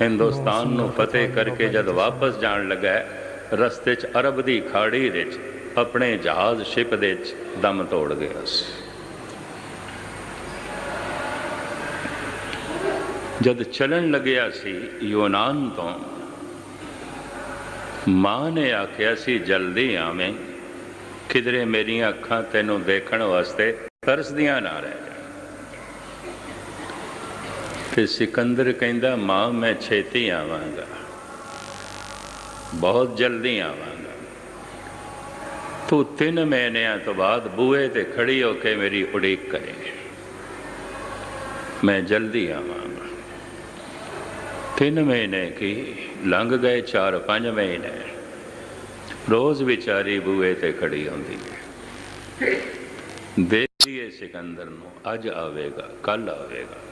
ਹਿੰਦੁਸਤਾਨ ਨੂੰ ਫਤਿਹ ਕਰਕੇ ਜਦ ਵਾਪਸ ਜਾਣ ਲੱਗਾ, ਰਸਤੇ 'ਚ ਅਰਬ ਦੀ ਖਾੜੀ ਵਿੱਚ ਆਪਣੇ ਜਹਾਜ਼ ਸ਼ਿਪ ਦੇ 'ਚ ਦਮ ਤੋੜ ਗਿਆ ਸੀ। ਜਦ ਚੱਲਣ ਲੱਗਿਆ ਸੀ ਯੂਨਾਨ ਤੋਂ, ਮਾਂ ਨੇ ਆਖਿਆ ਸੀ, ਜਲਦੀ ਆਵੇਂ, ਕਿਧਰੇ ਮੇਰੀਆਂ ਅੱਖਾਂ ਤੈਨੂੰ ਦੇਖਣ ਵਾਸਤੇ ਤਰਸਦੀਆਂ ਨਾ ਰਹਿ ਜਾਣ ਤੇ ਸਿਕੰਦਰ ਕਹਿੰਦਾ ਮਾਂ ਮੈਂ ਛੇਤੀ ਆਵਾਂਗਾ ਬਹੁਤ ਜਲਦੀ ਆਵਾਂਗਾ ਤੂੰ ਤਿੰਨ ਮਹੀਨਿਆਂ ਤੋਂ ਬਾਅਦ ਬੂਹੇ ਤੇ ਖੜੀ ਹੋ ਕੇ ਮੇਰੀ ਉਡੀਕ ਕਰੇ ਮੈਂ ਜਲਦੀ ਆਵਾਂਗਾ ਤਿੰਨ ਮਹੀਨੇ ਕੀ ਲੰਘ ਗਏ 4-5 ਮਹੀਨੇ ਰੋਜ਼ ਵਿਚਾਰੀ ਬੂਹੇ ਤੇ ਖੜੀ ਹੁੰਦੀ ਹੈ ਦੇਖੀਏ ਸਿਕੰਦਰ ਨੂੰ ਅੱਜ ਆਵੇਗਾ ਕੱਲ ਆਵੇਗਾ